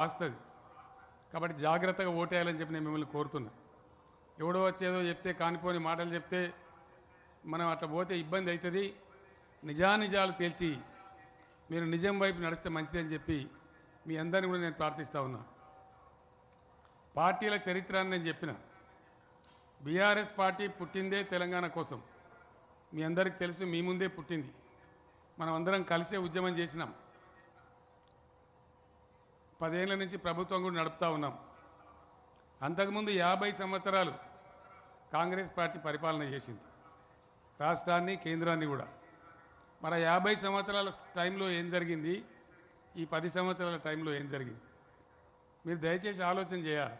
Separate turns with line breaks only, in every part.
వస్తుంది. కాబట్టి జాగ్రత్తగా ఓటేయాలని చెప్పి నేను మిమ్మల్ని కోరుతున్నా. ఎవడో వచ్చేదో చెప్తే కానిపోని మాటలు చెప్తే మనం అట్లా పోతే ఇబ్బంది అవుతుంది నిజానిజాలు తేల్చి మీరు నిజం వైపు నడిస్తే మంచిదని చెప్పి మీ అందరిని కూడా నేను ప్రార్థిస్తా ఉన్నా. పార్టీల చరిత్ర అని నేను చెప్పిన. బీఆర్ఎస్ పార్టీ పుట్టిందే తెలంగాణ కోసం. మీ అందరికీ తెలుసు మీ ముందే పుట్టింది. మనం అందరం కలిసే ఉద్యమం చేసినాం. పదేళ్ళ నుంచి ప్రభుత్వం కూడా నడుపుతా ఉన్నాం. అంతకుముందు యాభై సంవత్సరాలు కాంగ్రెస్ పార్టీ పరిపాలన చేసింది. రాష్ట్రాన్ని కేంద్రాన్ని కూడా. మరి యాభై సంవత్సరాల టైంలో ఏం జరిగింది? ఈ పది సంవత్సరాల టైంలో ఏం జరిగింది? మీరు దయచేసి ఆలోచన చేయాలి.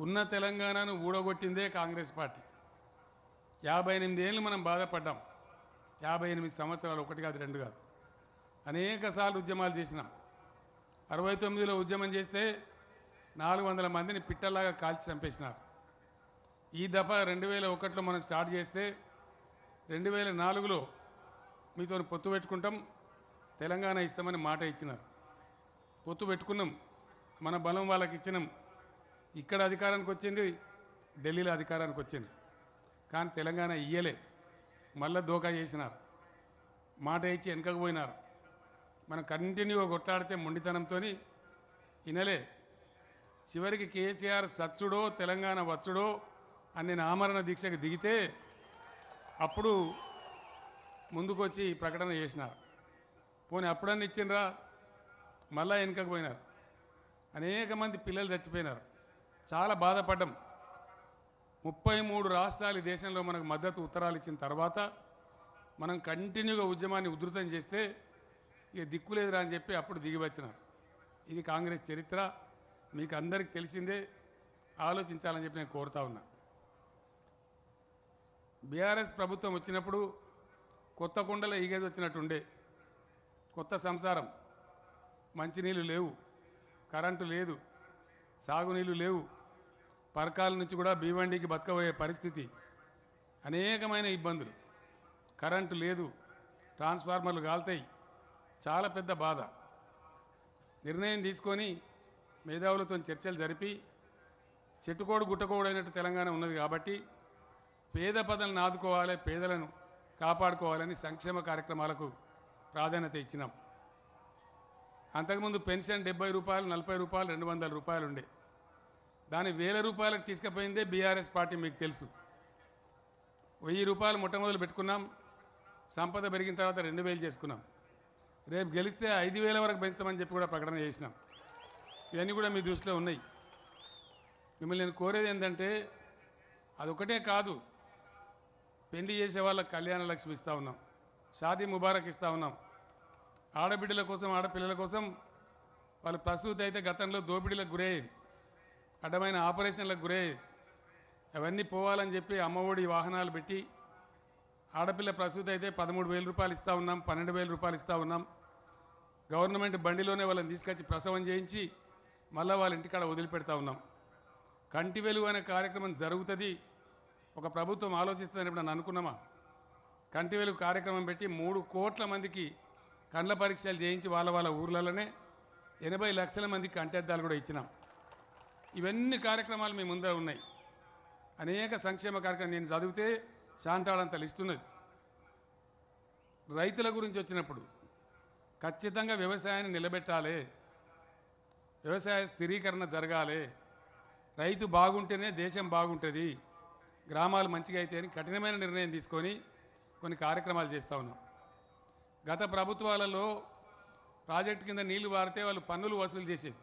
ఉన్న తెలంగాణను ఊడగొట్టిందే కాంగ్రెస్ పార్టీ. యాభై ఎనిమిది ఏళ్ళు మనం బాధపడ్డాం. యాభై ఎనిమిది సంవత్సరాలు ఒకటి కాదు రెండు కాదు. అనేక సార్లు ఉద్యమాలు చేసినాం. అరవై తొమ్మిదిలో ఉద్యమం చేస్తే నాలుగు వందల మందిని పిట్టల్లాగా కాల్చి చంపేసినారు. ఈ దఫా రెండు వేల ఒకటిలో మనం స్టార్ట్ చేస్తే రెండు వేల నాలుగులో మీతో పొత్తు పెట్టుకుంటాం తెలంగాణ ఇస్తామని మాట ఇచ్చినారు. పొత్తు పెట్టుకున్నాం మన బలం వాళ్ళకి ఇచ్చినాం. ఇక్కడ అధికారానికి వచ్చింది ఢిల్లీలో అధికారానికి వచ్చింది. కానీ తెలంగాణ ఇయ్యలే మళ్ళా దోకా చేసినారు. మాట ఇచ్చి వెనకకు పోయినారు. మనం కంటిన్యూగా కొట్లాడితే మొండితనంతో వినలే చివరికి కేసీఆర్ సచ్చుడో తెలంగాణ వచ్చుడో అని నామరణ దీక్షకు దిగితే అప్పుడు ముందుకొచ్చి ప్రకటన చేసినారు పోనీ అప్పుడన్నా ఇచ్చిండ్రా? మళ్ళా వెనుకకు పోయినారు. అనేక మంది పిల్లలు చచ్చిపోయినారు. చాలా బాధపడ్డం. ముప్పై మూడు రాష్ట్రాలు ఈ దేశంలో మనకు మద్దతు ఉత్తరాలు ఇచ్చిన తర్వాత మనం కంటిన్యూగా ఉద్యమాన్ని ఉధృతం చేస్తే ఇక దిక్కులేదురా అని చెప్పి అప్పుడు దిగివచ్చినారు. ఇది కాంగ్రెస్ చరిత్ర. మీకు అందరికి తెలిసిందే. ఆలోచించాలని చెప్పి నేను కోరుతా ఉన్నా. బీఆర్ఎస్ ప్రభుత్వం వచ్చినప్పుడు కొత్త కుండలో ఈగేజ్ వచ్చినట్టుండే. కొత్త సంసారం. మంచినీళ్ళు లేవు. కరెంటు లేదు. సాగునీళ్ళు లేవు. పరకాల నుంచి కూడా భీవండికి బతకబోయే పరిస్థితి. అనేకమైన ఇబ్బందులు. కరెంటు లేదు. ట్రాన్స్ఫార్మర్లు కాలుతాయి. చాలా పెద్ద బాధ. నిర్ణయం తీసుకొని మేధావులతో చర్చలు జరిపి చెట్టుకోడు గుట్టకోడు అయినట్టు తెలంగాణ ఉన్నది కాబట్టి పేద పదలను ఆదుకోవాలి పేదలను కాపాడుకోవాలని సంక్షేమ కార్యక్రమాలకు ప్రాధాన్యత ఇచ్చినాం. అంతకుముందు పెన్షన్ డెబ్బై రూపాయలు నలభై రూపాయలు రెండు వందల రూపాయలు ఉండే. దాన్ని వేల రూపాయలకు తీసుకుపోయిందే బీఆర్ఎస్ పార్టీ మీకు తెలుసు. వెయ్యి రూపాయలు మొట్టమొదలు పెట్టుకున్నాం. సంపద పెరిగిన తర్వాత రెండు వేలు చేసుకున్నాం. రేపు గెలిస్తే ఐదు వేల వరకు పెంచుతామని చెప్పి కూడా ప్రకటన చేసినాం. ఇవన్నీ కూడా మీ దృష్టిలో ఉన్నాయి. మిమ్మల్ని నేను కోరేది ఏంటంటే అదొకటే కాదు. పెళ్ళి చేసే వాళ్ళకి కళ్యాణ లక్ష్మి ఇస్తూ ఉన్నాం. షాదీ ముబారక్ ఇస్తూ ఉన్నాం. ఆడబిడ్డల కోసం ఆడపిల్లల కోసం వాళ్ళు ప్రస్తుత అయితే గతంలో దోపిడీలకు గురయ్యేది అడ్డమైన ఆపరేషన్లకు గురయ్యేది అవన్నీ పోవాలని చెప్పి అమ్మఒడి వాహనాలు పెట్టి ఆడపిల్ల ప్రసూతి అయితే పదమూడు వేల రూపాయలు ఇస్తూ ఉన్నాం పన్నెండు వేల రూపాయలు ఇస్తూ ఉన్నాం. గవర్నమెంట్ బండిలోనే వాళ్ళని తీసుకొచ్చి ప్రసవం చేయించి మళ్ళీ వాళ్ళ ఇంటికాడ వదిలిపెడతా ఉన్నాం. కంటి వెలుగు అనే కార్యక్రమం జరుగుతుంది. ఒక ప్రభుత్వం ఆలోచిస్తుందని ఇప్పుడు నన్ను అనుకున్నామా? కంటి వెలుగు కార్యక్రమం పెట్టి మూడు కోట్ల మందికి కండ్ల పరీక్షలు చేయించి వాళ్ళ వాళ్ళ ఊర్లలోనే ఎనభై లక్షల మందికి కంటెద్దాలు కూడా ఇచ్చినాం. ఇవన్నీ కార్యక్రమాలు మీ ముందర ఉన్నాయి. అనేక సంక్షేమ కార్యక్రమం నేను చదివితే శాంతాడంత లిస్ట్ ఉన్నది. రైతుల గురించి వచ్చినప్పుడు ఖచ్చితంగా వ్యవసాయాన్ని నిలబెట్టాలి వ్యవసాయ స్థిరీకరణ జరగాలి రైతు బాగుంటేనే దేశం బాగుంటుంది గ్రామాలు మంచిగా అయితే అని కఠినమైన నిర్ణయం తీసుకొని కొన్ని కార్యక్రమాలు చేస్తూ ఉన్నాం. గత ప్రభుత్వాలలో ప్రాజెక్టు కింద నీళ్ళు వారితే వాళ్ళు పన్నులు వసూలు చేసేది.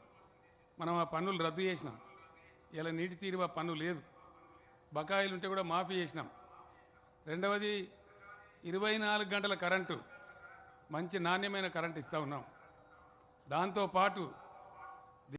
మనం ఆ పన్నులు రద్దు చేసినాం. ఇలా నీటి తీరువ పన్ను లేదు. బకాయిలు ఉంటే కూడా మాఫీ చేసినాం. రెండవది ఇరవై నాలుగు గంటల కరెంటు మంచి నాణ్యమైన కరెంటు ఇస్తూ ఉన్నాం. దాంతోపాటు